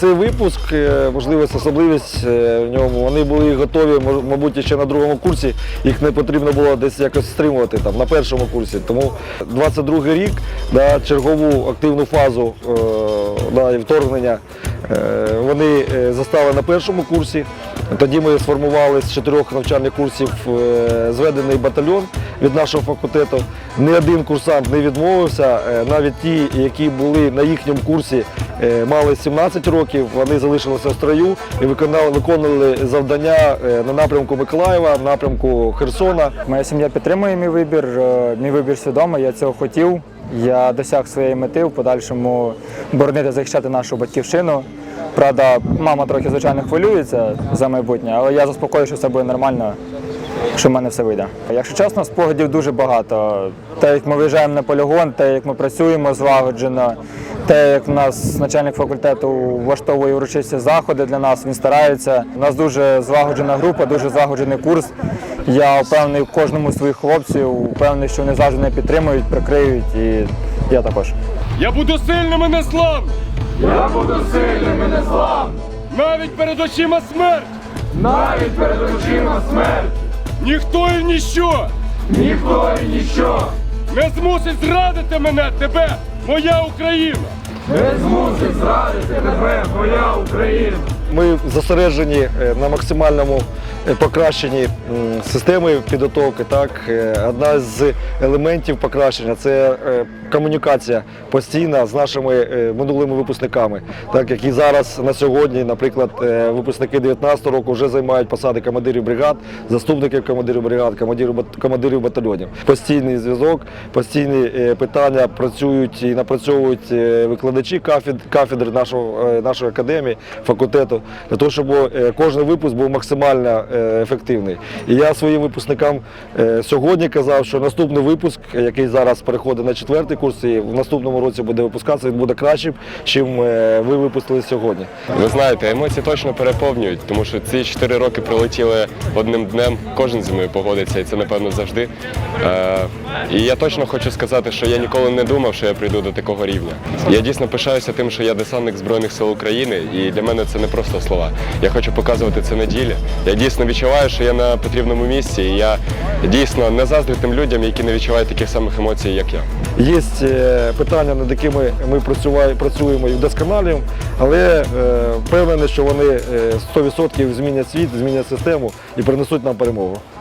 цей випуск, е, можливість, особливість е, в ньому, вони були готові, мабуть, ще на другому курсі. Їх не потрібно було десь якось стримувати там, на першому курсі. Тому 22 рік, да, чергову активну фазу е, да, вторгнення вони застали на першому курсі. Тоді ми сформували з чотирьох навчальних курсів зведений батальйон від нашого факультету. Ні один курсант не відмовився. Е, Навіть ті, які були на їхньому курсі, е, мали 17 років, вони залишилися в строю і виконали, виконували завдання е, на напрямку Миколаєва, напрямку Херсона. Моя сім'я підтримує мій вибір. Мій вибір свідомий, я цього хотів. Я досяг своєї мети в подальшому боронити, захищати нашу батьківщину. Правда, мама трохи звичайно хвилюється за майбутнє, але я заспокоюю, що все буде нормально, що в мене все вийде. Якщо чесно, спогадів дуже багато. Те, як ми виїжджаємо на полігон, те, як ми працюємо злагоджено, те, як у нас начальник факультету влаштовує урочисті заходи для нас, він старається. У нас дуже злагоджена група, дуже злагоджений курс. Я впевнений в кожному своїх хлопців, впевнений, що вони завжди мене підтримують, прикриють, і я також. Я буду сильним і незламним. Я буду сильним і незламним, Навіть перед очима смерть. навіть перед очима смерть. Ніхто і ніщо Ніхто і ніщо не змусить зрадити мене, тебе, моя Україна. не змусить зрадити тебе, моя Україна. Ми зосереджені е, на максимальному е, покращенні системи підготовки. Так, Е, одна з елементів покращення це комунікація постійна з нашими минулими випускниками, так які зараз на сьогодні, наприклад, випускники 19 року вже займають посади командирів бригад, заступників командирів бригад, командирів батальйонів. Постійний зв'язок, постійні питання працюють і напрацьовують викладачі кафедр, нашого, нашої академії, факультету, для того, щоб е, кожен випуск був максимально е, ефективний. І я своїм випускникам е, сьогодні казав, що наступний випуск, який зараз переходить на четвертий курс, і в наступному році буде випускатися, він буде кращим, чим ви випустили сьогодні. Ви знаєте, емоції точно переповнюють, тому що ці чотири роки прилетіли одним днем. Кожен зі мною погодиться, і це напевно завжди. І я точно хочу сказати, що я ніколи не думав, що я прийду до такого рівня. Я дійсно пишаюся тим, що я десантник Збройних сил України, і для мене це не просто слова. Я хочу показувати це на ділі. Я дійсно відчуваю, що я на потрібному місці, і я дійсно не заздрю тим людям, які не відчувають таких самих емоцій, як я. Є е, питання, над якими ми працюємо і вдосконалюємо, але е, впевнений, що вони е, 100% змінять світ, змінять систему і принесуть нам перемогу.